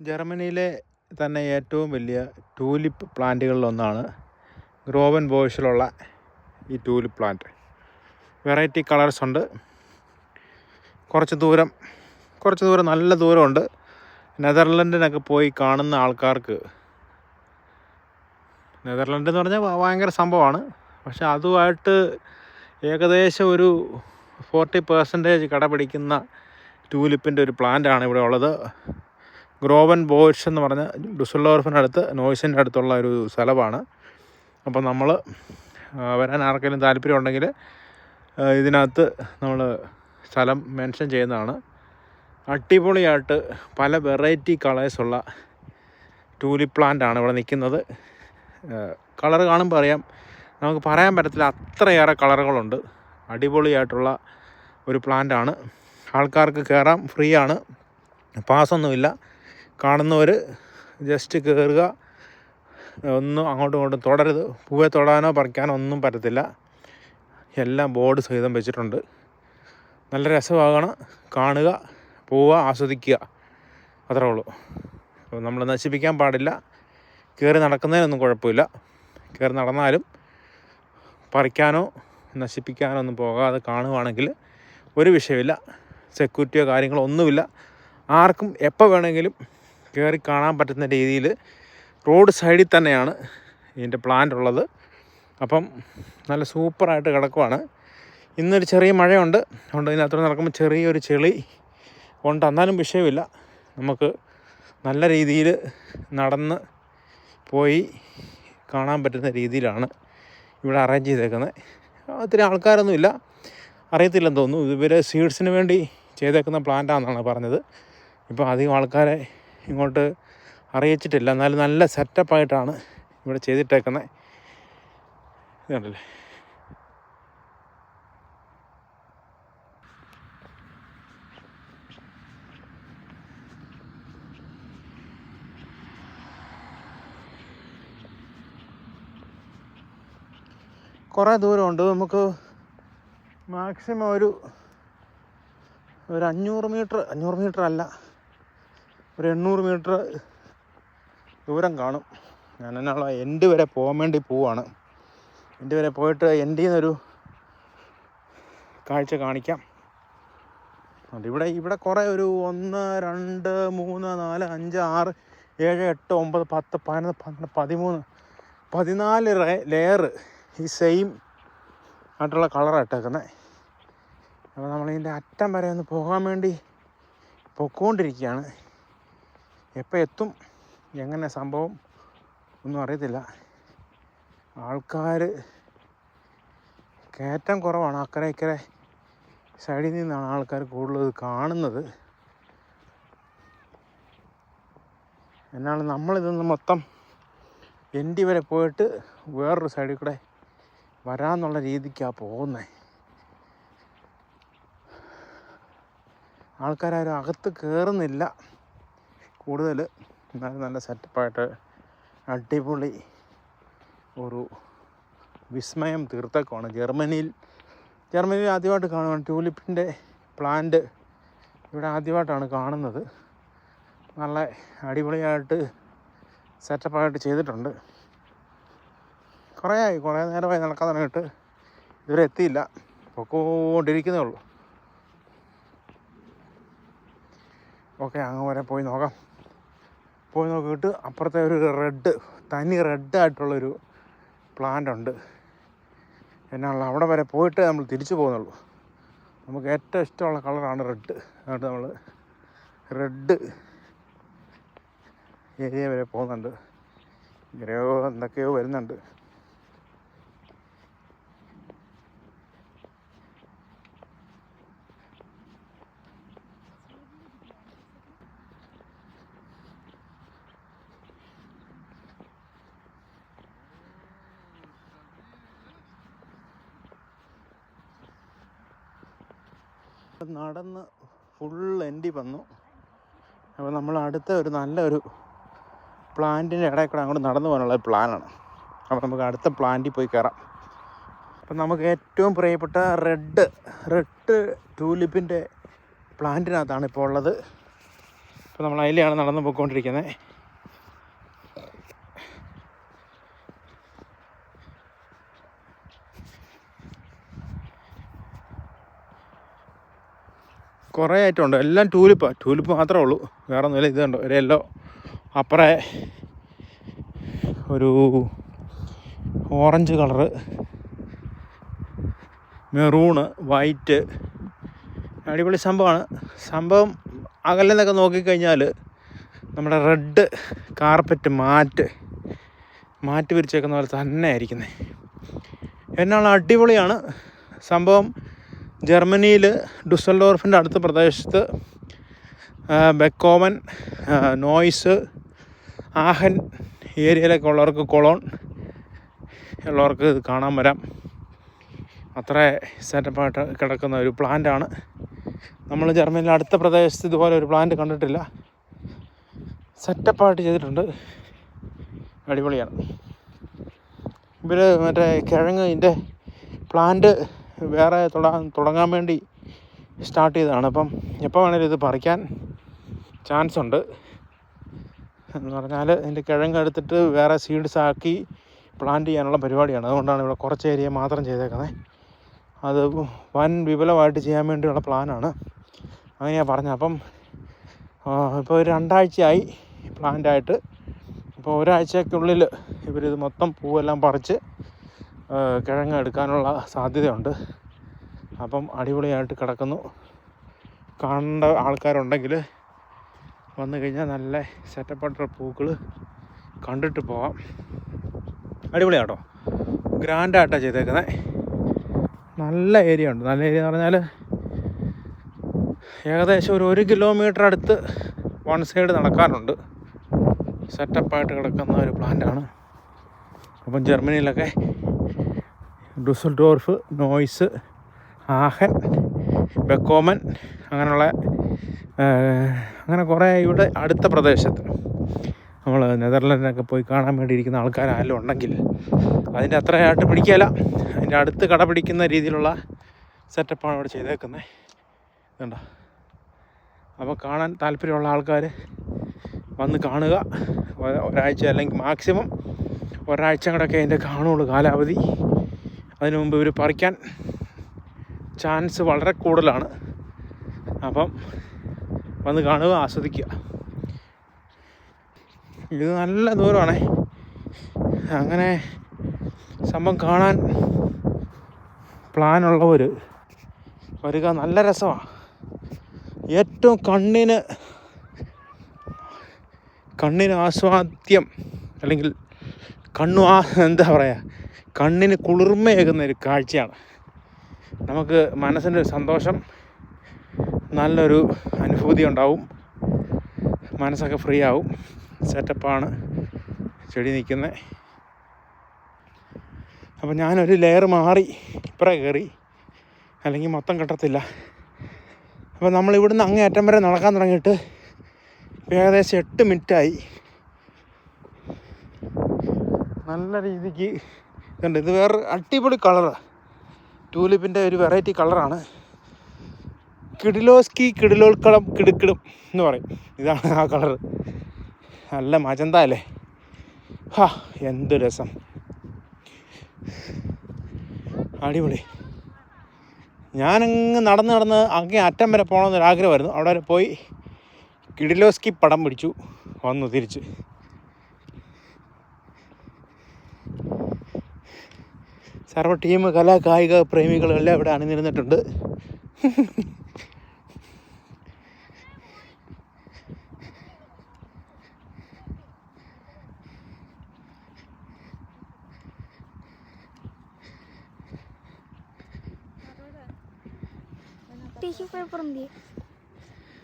ജർമ്മനിയിലെ തന്നെ ഏറ്റവും വലിയ ടൂലിപ്പ് പ്ലാന്റുകളിലൊന്നാണ് ഗ്രോവൻ ബോയ്സിലുള്ള ഈ ടൂലിപ്പ് പ്ലാന്റ്. വെറൈറ്റി കളേഴ്സ് ഉണ്ട്. കുറച്ച് ദൂരം കുറച്ച് ദൂരം നല്ല ദൂരമുണ്ട്. നെതർലൻഡിനൊക്കെ പോയി കാണുന്ന ആൾക്കാർക്ക് നെതർലൻഡ് എന്ന് പറഞ്ഞാൽ ഭയങ്കര സംഭവമാണ്. പക്ഷെ അതുമായിട്ട് ഏകദേശം ഒരു ഫോർട്ടി പെർസെന്റേജ് കടപിടിക്കുന്ന ടൂലിപ്പിന്റെ ഒരു പ്ലാന്റാണ് ഇവിടെ ഉള്ളത്. ഗ്രോവൻ ബോയ്സ് എന്ന് പറഞ്ഞ ഡുസൽഡോർഫിന്റെ അടുത്ത് നോയ്സിന്റെ അടുത്തുള്ള ഒരു സ്ഥലമാണ്. അപ്പോൾ നമ്മൾ വരാൻ ആർക്കെങ്കിലും താല്പര്യം ഉണ്ടെങ്കിൽ ഇതിനകത്ത് നമ്മൾ സ്ഥലം മെൻഷൻ ചെയ്യുന്നതാണ്. അടിപൊളിയായിട്ട് പല വെറൈറ്റി കളേഴ്സുള്ള ടൂലിപ്പ് പ്ലാന്റാണ് ഇവിടെ നിൽക്കുന്നത്. കളർ കാണുമ്പോൾ അറിയാം നമുക്ക് പറയാൻ പറ്റത്തില്ല അത്രയേറെ കളറുകളുണ്ട്. അടിപൊളിയായിട്ടുള്ള ഒരു പ്ലാന്റാണ് ആൾക്കാർക്ക് കയറാം ഫ്രീ ആണ്. പാസ്സൊന്നുമില്ല. കാണുന്നവർ ജസ്റ്റ് കയറുക ഒന്നും അങ്ങോട്ടും ഇങ്ങോട്ടും തൊടരുത്. പൂവെ തൊടാനോ പറിക്കാനോ ഒന്നും പറ്റത്തില്ല. എല്ലാം ബോർഡ് സഹിതം വെച്ചിട്ടുണ്ട്. നല്ല രസമാകണം. കാണുക പോവുക ആസ്വദിക്കുക. അത്രേ ഉള്ളൂ. അപ്പോൾ നമ്മൾ നശിപ്പിക്കാൻ പാടില്ല. കയറി നടക്കുന്നതിനൊന്നും കുഴപ്പമില്ല. കയറി നടന്നാലും പറിക്കാനോ നശിപ്പിക്കാനോ ഒന്നും പോകാതെ കാണുവാണെങ്കിൽ ഒരു വിഷയമില്ല. സെക്യൂരിറ്റിയോ കാര്യങ്ങളോ ഒന്നുമില്ല. ആർക്കും എപ്പോൾ വേണമെങ്കിലും കയറി കാണാൻ പറ്റുന്ന രീതിയിൽ റോഡ് സൈഡിൽ തന്നെയാണ് ഇതിന്റെ പ്ലാന്റ് ഉള്ളത്. അപ്പം നല്ല സൂപ്പറായിട്ട് കിടക്കുവാണ്. ഇന്നൊരു ചെറിയ മഴയുണ്ട്. അതുകൊണ്ട് ഇതിനകത്തോടെ നടക്കുമ്പോൾ ചെറിയൊരു ചെളി ഉണ്ട്. എന്നാലും വിഷയമില്ല. നമുക്ക് നല്ല രീതിയിൽ നടന്ന് പോയി കാണാൻ പറ്റുന്ന രീതിയിലാണ് ഇവിടെ അറേഞ്ച് ചെയ്തേക്കുന്നത്. ഒത്തിരി ആൾക്കാരൊന്നുമില്ല. അറിയത്തില്ലെന്ന് തോന്നുന്നു. ഇവർ സീഡ്സിന് വേണ്ടി ചെയ്തേക്കുന്ന പ്ലാന്റാണെന്നാണ് പറഞ്ഞത്. ഇപ്പോൾ അധികം ആൾക്കാരെ ഇങ്ങോട്ട് അറിയിച്ചിട്ടില്ല. എന്നാലും നല്ല സെറ്റപ്പായിട്ടാണ് ഇവിടെ ചെയ്തിട്ടേക്കുന്നത് ഇതുണ്ടല്ലേ കുറേ ദൂരമുണ്ട്. നമുക്ക് മാക്സിമം ഒരു ഒരു അഞ്ഞൂറ് മീറ്റർ അഞ്ഞൂറ് മീറ്റർ അല്ല. ഒരു എണ്ണൂറ് മീറ്റർ ദൂരം കാണും. ഞാൻ എന്നുള്ള എൻഡ് വരെ പോകാൻ വേണ്ടി പോവാണ്. എൻഡ് വരെ പോയിട്ട് എൻഡിൽ നിന്നൊരു കാഴ്ച കാണിക്കാം. അതുകൊണ്ട് ഇവിടെ ഇവിടെ കുറേ ഒരു ഒന്ന് രണ്ട് മൂന്ന് നാല് അഞ്ച് ആറ് ഏഴ് എട്ട് ഒമ്പത് പത്ത് പതിനൊന്ന് പന്ത്രണ്ട് പതിമൂന്ന് പതിനാല് ലെയർ ഈ സെയിം ആയിട്ടുള്ള കളറാണ് ഇട്ടേക്കുന്നത് അപ്പോൾ നമ്മളിതിന്റെ അറ്റം വരെ ഒന്ന് പോകാൻ വേണ്ടി പൊക്കോണ്ടിരിക്കുകയാണ്. എപ്പോൾ എത്തും? എങ്ങനെ സംഭവം? ഒന്നും അറിയത്തില്ല. ആൾക്കാർ കയറ്റം കുറവാണ്. അക്കരെ ഇക്കരെ സൈഡിൽ നിന്നാണ് ആൾക്കാർ കൂടുതൽ കാണുന്നത്. എന്നാൽ നമ്മളിതൊന്ന് മൊത്തം എൻഡി വരെ പോയിട്ട് വേറൊരു സൈഡിൽ കൂടെ വരാമെന്നുള്ള രീതിക്കാണ് പോകുന്നത് ആൾക്കാരും അകത്ത് കയറുന്നില്ല കൂടുതൽ നല്ല നല്ല സെറ്റപ്പായിട്ട് അടിപൊളി ഒരു വിസ്മയം തീർത്തക്കമാണ് ജർമ്മനിയിൽ ജർമ്മനിയിൽ ആദ്യമായിട്ട് കാണുകയാണ് ട്യൂലിപ്പിന്റെ പ്ലാന്റ്. ഇവിടെ ആദ്യമായിട്ടാണ് കാണുന്നത്. നല്ല അടിപൊളിയായിട്ട് സെറ്റപ്പായിട്ട് ചെയ്തിട്ടുണ്ട്. കുറേ ആയി കുറേ നേരമായി നടക്കാൻ തുടങ്ങിയിട്ട് ഇതുവരെ എത്തിയില്ല. പൊക്കോണ്ടിരിക്കുന്നേ ഉള്ളൂ. ഓക്കെ അങ്ങ് വരെ പോയി നോക്കാം. പോയി നോക്കിയിട്ട് അപ്പുറത്തെ ഒരു റെഡ് തനി റെഡ് ആയിട്ടുള്ളൊരു പ്ലാന്റ് ഉണ്ട്. എന്നുള്ള അവിടെ വരെ പോയിട്ട് നമ്മൾ തിരിച്ചു പോകുന്നുള്ളൂ. നമുക്ക് ഏറ്റവും ഇഷ്ടമുള്ള കളറാണ് റെഡ് അതുകൊണ്ട് നമ്മൾ റെഡ് ഏരിയ വരെ പോകുന്നുണ്ട്. എന്തൊക്കെയോ വരുന്നുണ്ട്. നടന്ന് ഫുൾ എൻഡി വന്നു. അപ്പോൾ നമ്മൾ അടുത്ത ഒരു നല്ലൊരു പ്ലാന്റിന്റെ ഇടയിൽ കൂടെ അങ്ങോട്ട് നടന്നു പോകാനുള്ള പ്ലാനാണ് അപ്പോൾ നമുക്ക് അടുത്ത പ്ലാന്റിൽ പോയി കയറാം അപ്പം നമുക്ക് ഏറ്റവും പ്രിയപ്പെട്ട റെഡ് റെഡ് ടൂലിപ്പിന്റെ പ്ലാന്റിനകത്താണ് ഇപ്പോൾ ഉള്ളത്. ഇപ്പോൾ നമ്മൾ അതിലെയാണ് നടന്നു പോയിക്കൊണ്ടിരിക്കുന്നത് കുറേ ആയിട്ടുണ്ട് എല്ലാം ടൂലിപ്പാണ് ടൂലിപ്പ് മാത്രമേ ഉള്ളൂ. വേറെ ഒന്നുമില്ല. ഇത് കണ്ടോ? ഒരു യെല്ലോ അപ്പറേ ഒരു ഓറഞ്ച് കളറ് മെറൂണ് വൈറ്റ്. അടിപൊളി സംഭവമാണ്. സംഭവം അകലെ നിന്നൊക്കെ നോക്കിക്കഴിഞ്ഞാൽ നമ്മുടെ റെഡ് കാർപ്പറ്റ് മാറ്റ് മാറ്റ് വിരിച്ചേക്കുന്ന പോലെ തന്നെ ആയിരിക്കുന്നത് എന്നാൽ അടിപൊളിയാണ്. സംഭവം ജർമ്മനിയിൽ ഡുസൽഡോർഫിന്റെ അടുത്ത പ്രദേശത്ത് ബെക്കോമൻ നോയിസ് ആഹൻ ഏരിയയിലൊക്കെ ഉള്ളവർക്ക് കൊളോൺ ഉള്ളവർക്ക് ഇത് കാണാൻ വരാം. അത്ര സെറ്റപ്പായിട്ട് കിടക്കുന്ന ഒരു പ്ലാന്റാണ് നമ്മൾ ജർമ്മനിയിലെ അടുത്ത പ്രദേശത്ത് ഇതുപോലെ ഒരു പ്ലാന്റ് കണ്ടിട്ടില്ല. സെറ്റപ്പായിട്ട് ചെയ്തിട്ടുണ്ട്. അടിപൊളിയാണ്. ഇവർ മറ്റേ കിഴങ്ങ് ഇതിന്റെ പ്ലാന്റ് വേറെ തുടങ്ങാൻ തുടങ്ങാൻ വേണ്ടി സ്റ്റാർട്ട് ചെയ്തതാണ്. അപ്പം എപ്പോൾ വേണേലും ഇത് പറിക്കാൻ ചാൻസ് ഉണ്ട്. എന്ന് പറഞ്ഞാൽ ഇതിന്റെ കിഴങ്ങ് എടുത്തിട്ട് വേറെ സീഡ്സ് ആക്കി പ്ലാന്റ് ചെയ്യാനുള്ള പരിപാടിയാണ്. അതുകൊണ്ടാണ് ഇവിടെ കുറച്ച് ഏരിയ മാത്രം ചെയ്തേക്കുന്നത് അത് വൻ വിപുലമായിട്ട് ചെയ്യാൻ വേണ്ടിയുള്ള പ്ലാനാണ് അങ്ങനെയാണ് പറഞ്ഞത്. അപ്പം ഇപ്പോൾ ഒരു രണ്ടാഴ്ചയായി പ്ലാന്റായിട്ട് ഇപ്പോൾ ഒരാഴ്ചയ്ക്കുള്ളിൽ ഇവരിത് മൊത്തം പൂവെല്ലാം പറിച്ച് കിഴങ്ങ് എടുക്കാനുള്ള സാധ്യതയുണ്ട്. അപ്പം അടിപൊളിയായിട്ട് കിടക്കുന്നു. കാണേണ്ട ആൾക്കാരുണ്ടെങ്കിൽ വന്നു കഴിഞ്ഞാൽ നല്ല സെറ്റപ്പായിട്ടുള്ള പൂക്കൾ കണ്ടിട്ട് പോവാം. അടിപൊളിയാട്ടോ. ഗ്രാൻഡായിട്ടാണ് ചെയ്തേക്കുന്നത് നല്ല ഏരിയ ഉണ്ട്. നല്ല ഏരിയ എന്ന് പറഞ്ഞാൽ ഏകദേശം ഒരു ഒരു കിലോമീറ്റർ അടുത്ത് വൺ സൈഡ് നടക്കാനുണ്ട്. സെറ്റപ്പായിട്ട് കിടക്കുന്ന ഒരു പ്ലാന്റാണ് അപ്പം ജർമ്മനിയിലൊക്കെ ഡുസൽഡോർഫ് നോയ്സ് ആഹൻ ബെക്കോമൻ അങ്ങനെയുള്ള അങ്ങനെ കുറേ ഇവിടെ അടുത്ത പ്രദേശത്ത്. നമ്മൾ നെതർലൻഡിനൊക്കെ പോയി കാണാൻ വേണ്ടിയിരിക്കുന്ന ആൾക്കാരായാലും ഉണ്ടെങ്കിൽ അതിന്റെ അത്രയായിട്ട് പിടിക്കുകയില്ല. അതിന്റെ അടുത്ത് കട പിടിക്കുന്ന രീതിയിലുള്ള സെറ്റപ്പാണ് ഇവിടെ ചെയ്തേക്കുന്നത് ഇതുണ്ടോ അപ്പോൾ കാണാൻ താല്പര്യമുള്ള ആൾക്കാർ വന്ന് കാണുക. ഒരാഴ്ച അല്ലെങ്കിൽ മാക്സിമം ഒരാഴ്ച കൂടെയൊക്കെ അതിന്റെ കാണുള്ളൂ കാലാവധി. അതിനു മുമ്പ് ഇവർ പറിക്കാൻ ചാൻസ് വളരെ കൂടുതലാണ്. അപ്പം വന്ന് കാണുക ആസ്വദിക്കുക. ഇത് നല്ല ദൂരമാണേ. അങ്ങനെ സംഭവം കാണാൻ പ്ലാനുള്ളവർ വരിക നല്ല രസമാണ് ഏറ്റവും കണ്ണിന് കണ്ണിന് ആസ്വാദ്യം അല്ലെങ്കിൽ കണ്ണു ആ എന്താ പറയുക കണ്ണിന് കുളിർമയേകുന്ന ഒരു കാഴ്ചയാണ്. നമുക്ക് മനസ്സിന്റെ ഒരു സന്തോഷം നല്ലൊരു അനുഭൂതി ഉണ്ടാവും മനസ്സൊക്കെ ഫ്രീ ആവും സെറ്റപ്പാണ് ചെടി നിൽക്കുന്നത് അപ്പോൾ ഞാനൊരു ലെയർ മാറി ഇപ്പറേ കയറി. അല്ലെങ്കിൽ മൊത്തം കിട്ടത്തില്ല. അപ്പോൾ നമ്മൾ ഇവിടുന്ന് അങ്ങേ അറ്റം വരെ നടക്കാൻ തുടങ്ങിയിട്ട് ഏകദേശം എട്ട് മിനിറ്റായി. നല്ല രീതിക്ക് ഇതുണ്ട് ഇത് വേറെ അടിപൊളി കളറാണ് ടൂലിപ്പിന്റെ ഒരു വെറൈറ്റി കളറാണ്. കിടിലോസ്കി കിടിലോൾക്കളം കിടുക്കിടും എന്ന് പറയും. ഇതാണ് ആ കളർ നല്ല മജന്ത അല്ലേ? ഹാ എന്ത് രസം. അടിപൊളി. ഞാനങ്ങ് നടന്ന് നടന്ന് അങ്ങേ അറ്റം വരെ പോകണമെന്നൊരു ആഗ്രഹമായിരുന്നു അവിടെ പോയി കിടിലോസ്കി പടം പിടിച്ചു. വന്നു തിരിച്ച്. സർവ ടീം കലാ കായിക പ്രേമികളും എല്ലാം ഇവിടെ അണിനിരുന്നിട്ടുണ്ട്. ടിഷ്യൂ പേപ്പർ എന്ത്